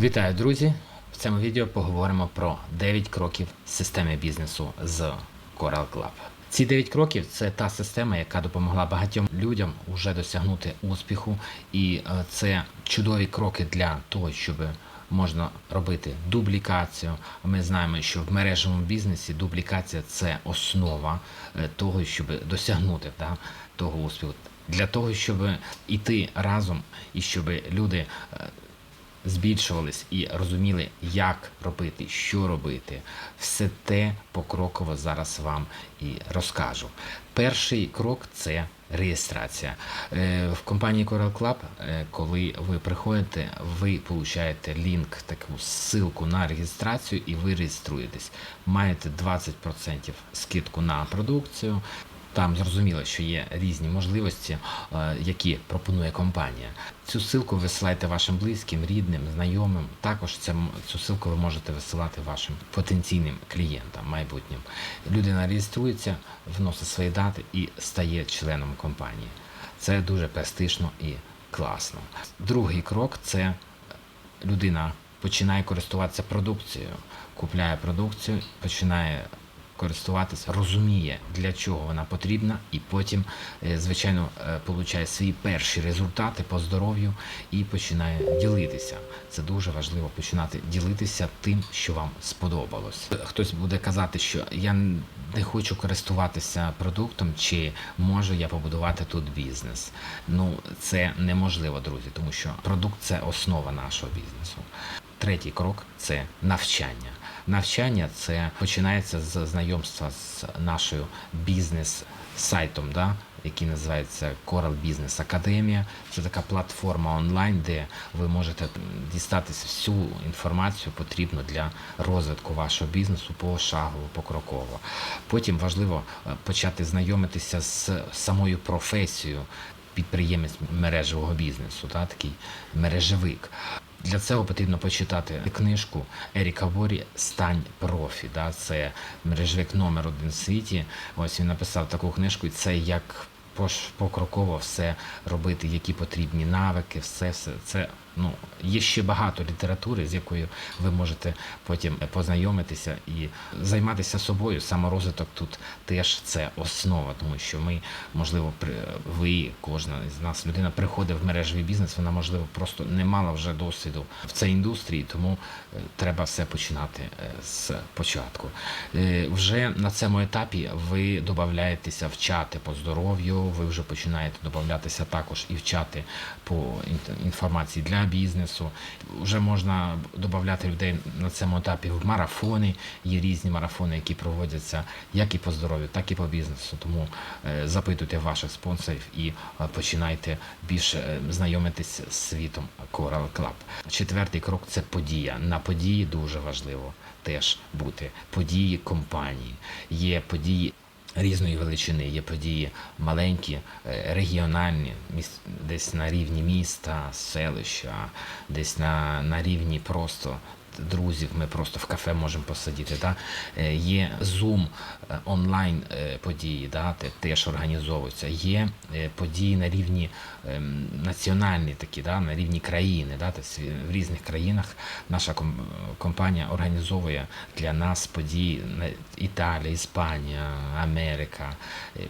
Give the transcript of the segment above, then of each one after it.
Вітаю, друзі! В цьому відео поговоримо про 9 кроків системи бізнесу з Coral Club. Ці 9 кроків це та система, яка допомогла багатьом людям вже досягнути успіху, і е, це чудові кроки для того, щоб можна робити дублікацію. Ми знаємо, що в мережевому бізнесі дублікація це основа е, того, щоб досягнути да, того успіху. Для того, щоб іти разом і щоб люди е, збільшувались і розуміли, як робити, що робити. Все те покроково зараз вам і розкажу. Перший крок це реєстрація. Е, В компанії Coral Club, е, коли ви приходите, ви получаєте лінк, таку ссылку на реєстрацію, і ви реєструєтесь. Маєте 20% скидку на продукцію. Там зрозуміло, що є різні можливості, е, які пропонує компанія. Цю ссылку висилайте вашим близьким, рідним, знайомим. Також цю ссылку ви можете висилати вашим потенційним клієнтам майбутнім. Людина реєструється, вносить свої дати і стає членом компанії. Це дуже престижно і класно. Другий крок це людина починає користуватися продукцією, купляє продукцію, починає користуватися, розуміє, для чого вона потрібна, і потім, е, звичайно, е, получає свої перші результати по здоров'ю і починає ділитися. Це дуже важливо починати ділитися тим, що вам сподобалось. Хтось буде казати, що я не хочу користуватися продуктом, чи можу я побудувати тут бізнес. Ну, це неможливо, друзі, тому що продукт це основа нашого бізнесу. Третій крок це навчання. Навчання це починається з знайомства з нашою бізнес-сайтом, да, який називається Coral Business Academia. Це така платформа онлайн, де ви можете дістатися всю інформацію потрібну для розвитку вашого бізнесу пошагово, покроково. Потім важливо е, почати знайомитися з самою професією підприємець мережевого бізнесу, та, такий мережевик. Для цього потрібно почитати книжку Еріка Борі Стань профі. Да? Це мережвик номер один в світі. Ось він написав таку книжку, і це як покроково все робити, які потрібні навики, все, все це. Ну, є ще багато літератури, з якою ви можете потім познайомитися і займатися собою. Саморозвиток тут теж це основа, тому що ми, можливо, ви, кожна з нас людина приходить в мережевий бізнес, вона можливо просто не мала вже досвіду в цій індустрії, тому е, треба все починати е, з початку. Е, Вже на цьому етапі ви додаєтеся в чати по здоров'ю, ви вже починаєте додатися також і в чати по інформації для бізнесу. Вже можна додати людей на цьому етапі в марафони. Є різні марафони, які проводяться як і по здоров'ю, так і по бізнесу. Тому е, запитуйте ваших спонсорів і е, починайте більше е, знайомитись з світом Coral Club. Четвертий крок це подія. На події дуже важливо теж бути. Події компанії. Є події різної величини. Є події маленькі, е, регіональні, десь на рівні міста, селища, десь на, на рівні просто. Друзів, ми просто в кафе можемо посидіти. Да? Е, Є Zoom е, онлайн е, події, да? теж організовуються. Є події на рівні ем, національні, такі, да? на рівні країни. Да? Тобто в різних країнах наша компанія організовує для нас події Італія, Іспанія, Америка.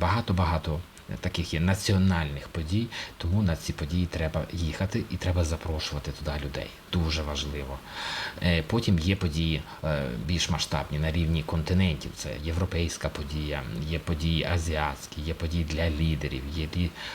Багато-багато таких є національних подій, тому на ці події треба їхати і треба запрошувати туди людей. Дуже важливо. Е, Потім є події е, більш масштабні на рівні континентів. Це європейська подія, є події азіатські, є події для лідерів, є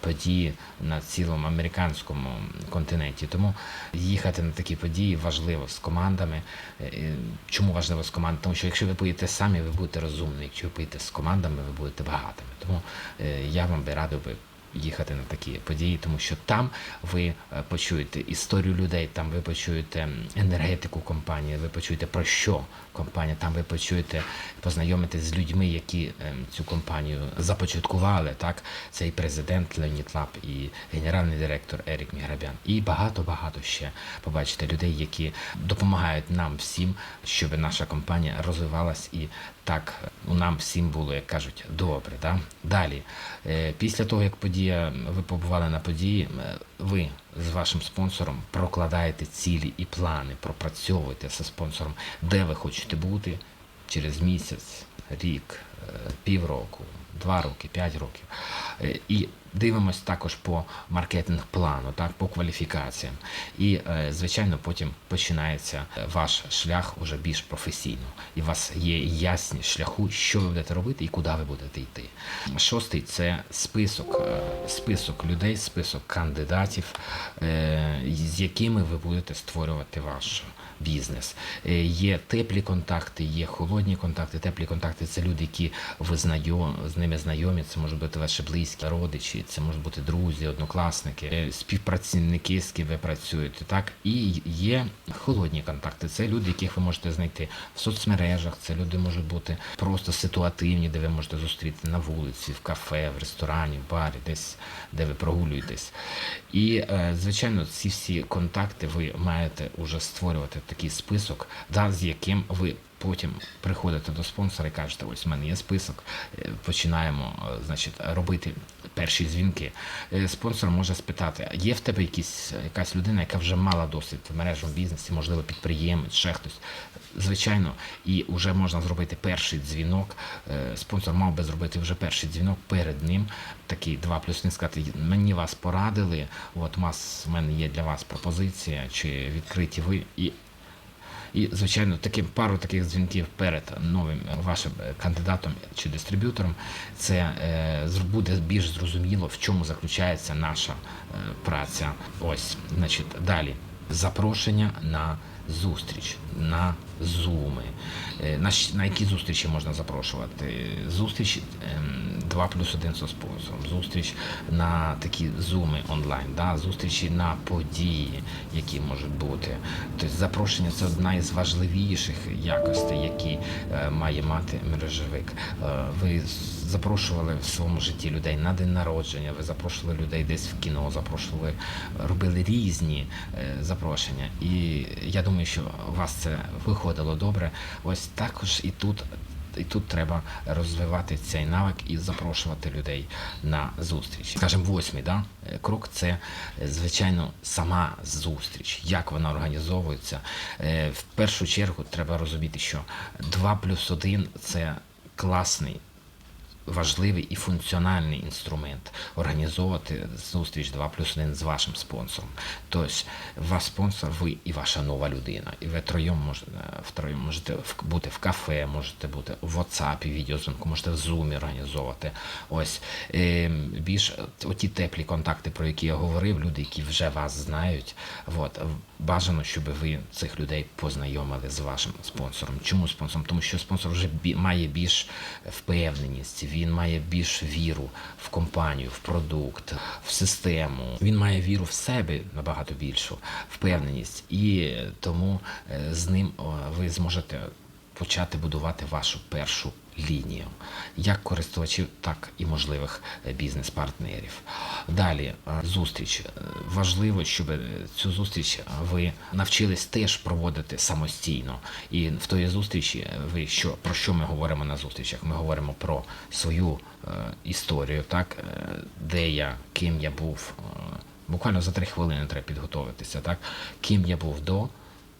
події на цілому американському континенті. Тому їхати на такі події важливо з командами. Е, е, Чому важливо з командами? Тому що якщо ви поїдете самі, ви будете розумні. Якщо ви поїдете з командами, ви будете багатими. Тому е, я вам би радив би їхати на такі події, тому що там ви е, почуєте історію людей, там ви почуєте енергетику компанії, ви почуєте про що компанія, там ви почуєте, познайомитесь з людьми, які ем, цю компанію започаткували. Так, це і президент Леонід Лап, і генеральний директор Ерік Міграбян, і багато-багато ще побачите людей, які допомагають нам всім, щоб наша компанія розвивалась і так у нам всім було, як кажуть, добре. Да? Далі, е, після того, як події подія, ви побували на події, ви з вашим спонсором прокладаєте цілі і плани, пропрацьовуєте зі спонсором, де ви хочете бути через місяць, рік, е, півроку, два роки, п'ять років. Е, І дивимось також по маркетинг плану, так, по кваліфікаціям. І, е, звичайно, потім починається е, ваш шлях уже більш професійно. І у вас є ясність шляху, що ви будете робити і куди ви будете йти. Шостий це список, е, список людей, список кандидатів, з якими ви будете створювати ваш бізнес. Є теплі контакти, є холодні контакти. Теплі контакти це люди, які ви знайомі, з ними знайомі. Це можуть бути ваші близькі родичі, це можуть бути друзі, однокласники, е, співпрацівники, з ким ви працюєте. Так і є холодні контакти. Це люди, яких ви можете знайти в соцмережах. Це люди можуть бути просто ситуативні, де ви можете зустріти на вулиці, в кафе, в ресторані, в барі, десь де ви прогулюєтесь. І е, звичайно, ці всі контакти ви маєте уже створювати такий список, да, з яким ви. Потім приходите до спонсора і кажете, ось в мене є список, е, починаємо е, значить, робити перші дзвінки. Е, Спонсор може спитати, є в тебе якісь, якась людина, яка вже мала досвід в мережному бізнесі, можливо, підприємець, ще хтось. Звичайно, і вже можна зробити перший дзвінок. Спонсор мав би зробити вже перший дзвінок перед ним. Такий два плюс один сказати, мені вас порадили, от у в мене є для вас пропозиція, чи відкриті ви. І і, звичайно, таким пару таких дзвінків перед новим вашим кандидатом чи дистриб'ютором, це е, буде більш зрозуміло, в чому заключається наша е, праця. Ось, значить, далі. Запрошення на зустріч, на зуми. Е, На, які зустрічі можна запрошувати? Зустріч 2 плюс 1 зі спонсором, зустріч на такі зуми онлайн, да? зустрічі на події, які можуть бути. Тобто запрошення це одна із важливіших якостей, які е, має мати мережевик. Е, ви запрошували в своєму житті людей на день народження, ви запрошували людей десь в кіно, запрошували, робили різні е, запрошення. І я думаю, що у вас це виходило добре. Ось також і тут. І тут треба розвивати цей навик і запрошувати людей на зустріч. Скажімо, восьмий да? е, крок це, е, звичайно, сама зустріч. Як вона організовується. В першу чергу треба розуміти, що 2 плюс 1 це класний важливий і функціональний інструмент організовувати зустріч 2 плюс 1 з вашим спонсором. Тобто, ваш спонсор, ви і ваша нова людина. І ви троєм можете, втроєм можете бути в кафе, можете бути в WhatsApp, відеозвонку, можете в Zoom організовувати. Ось е, більш оті теплі контакти, про які я говорив, люди, які вже вас знають. От, бажано, щоб ви цих людей познайомили з вашим спонсором. Чому спонсором? Тому що спонсор вже бі- має більш впевненість, він має більш віру в компанію, в продукт, в систему. Він має віру в себе набагато більшу, впевненість, і тому е, з ним ви зможете почати будувати вашу першу лінію, як користувачів, так і можливих е, бізнес-партнерів. Далі е, зустріч. Е, Важливо, щоб цю зустріч ви навчились теж проводити самостійно. І в тої зустрічі ви що про що ми говоримо на зустрічах? Ми говоримо про свою е, історію, так де я, ким я був. Буквально за три хвилини треба підготуватися, так ким я був до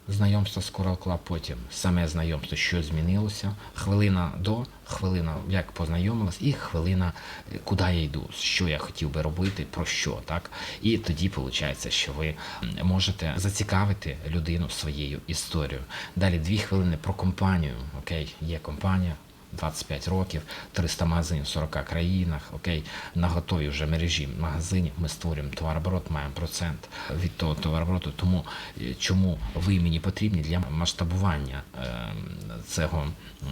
знайомства з Coral потім саме знайомство, що змінилося, хвилина до, хвилина як познайомилась, і хвилина, е, куди я йду, що я хотів би робити, про що, так? І тоді виходить, що ви можете зацікавити людину своєю історією. Далі дві хвилини про компанію. Окей, є компанія. 25 років, 300 магазинів в 40 країнах. Окей, на готовій вже мережі магазинів ми створюємо товарооборот, маємо процент від того товарообороту. Тому е, чому ви мені потрібні для масштабування е, цього,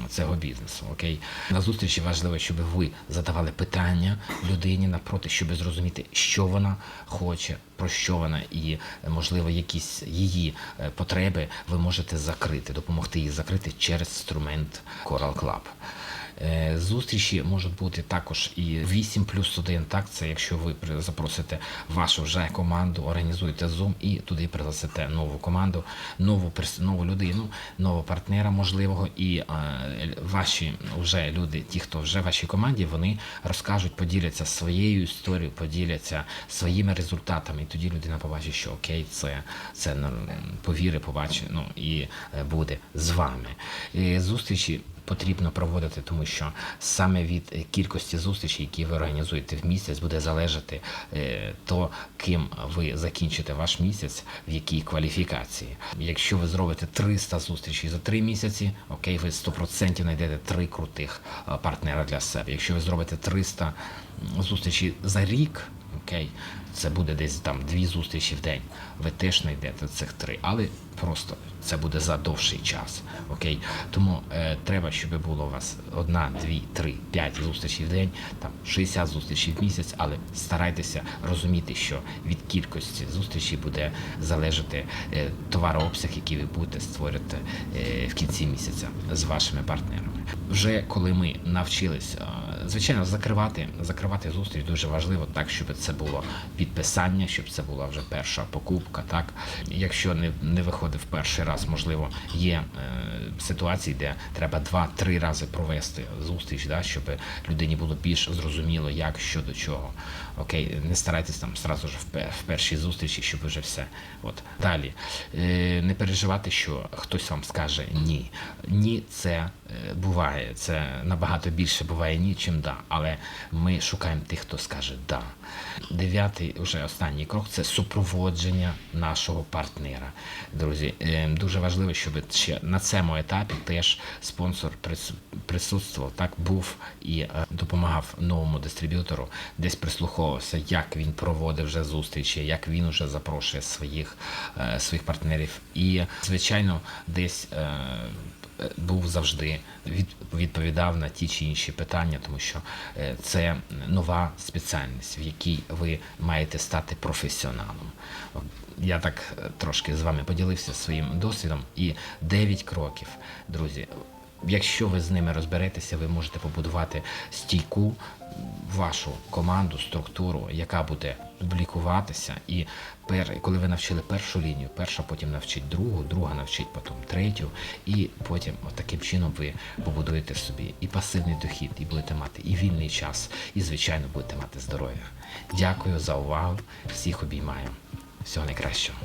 цього бізнесу? Окей, на зустрічі важливо, щоб ви задавали питання людині напроти, щоб зрозуміти, що вона хоче, про що вона, і е, можливо, якісь її е, потреби ви можете закрити, допомогти їй закрити через інструмент Coral Club. Е, Зустрічі можуть бути також і 8 плюс 1, так, це якщо ви запросите вашу вже команду, організуєте Zoom і туди пригласите нову команду, нову, нову людину, нового партнера можливого, і е, ваші вже люди, ті, хто вже в вашій команді, вони розкажуть, поділяться своєю історією, поділяться своїми результатами. І тоді людина побачить, що окей, це, це повіри, побачить, ну і е, буде з вами. І зустрічі потрібно проводити, тому що саме від е, кількості зустрічей, які ви організуєте в місяць, буде залежати е, то, ким ви закінчите ваш місяць, в якій кваліфікації. Якщо ви зробите 300 зустрічей за 3 місяці, окей, ви 100% знайдете три крутих е, партнера для себе. Якщо ви зробите 300 зустрічей за рік, окей, це буде десь там дві зустрічі в день. Ви теж знайдете цих три, але просто це буде за довший час. Окей, тому е, треба, щоб було у вас одна, дві, три, п'ять зустрічей в день, там 60 зустрічей в місяць, але старайтеся розуміти, що від кількості зустрічей буде залежати е, товарообсяг, який ви будете створювати е, в кінці місяця з вашими партнерами. Вже коли ми навчились, е, звичайно, закривати, закривати зустріч дуже важливо, так щоб це було підписання, щоб це була вже перша покупка. Так, якщо не, не виходить в перший раз, можливо, є е, ситуації, де треба два-три рази провести зустріч, да, щоб людині було більш зрозуміло, як що до чого. Окей, не старайтесь там зразу ж в, першій зустрічі, щоб вже все. От далі е, не переживати, що хтось вам скаже ні. Ні, це буває. Це набагато більше буває ні, чим да. Але ми шукаємо тих, хто скаже да. Дев'ятий, вже останній крок це супроводження нашого партнера. Друзі, е, дуже важливо, щоб ще на цьому етапі теж спонсор присутствував, так був і е, допомагав новому дистриб'ютору, десь прислуховувався, як він проводив вже зустрічі, як він вже запрошує своїх, е, своїх партнерів. І, звичайно, десь. Був завжди від, відповідав на ті чи інші питання, тому що е, це нова спеціальність, в якій ви маєте стати професіоналом. Я так е, трошки з вами поділився своїм досвідом. І 9 кроків, друзі. Якщо ви з ними розберетеся, ви можете побудувати стійку вашу команду, структуру, яка буде дублікуватися. І пер, коли ви навчили першу лінію, перша потім навчить другу, друга навчить потім третю, і потім от таким чином ви побудуєте собі і пасивний дохід, і будете мати і вільний час, і звичайно будете мати здоров'я. Дякую за увагу. Всіх обіймаю. Всього найкращого.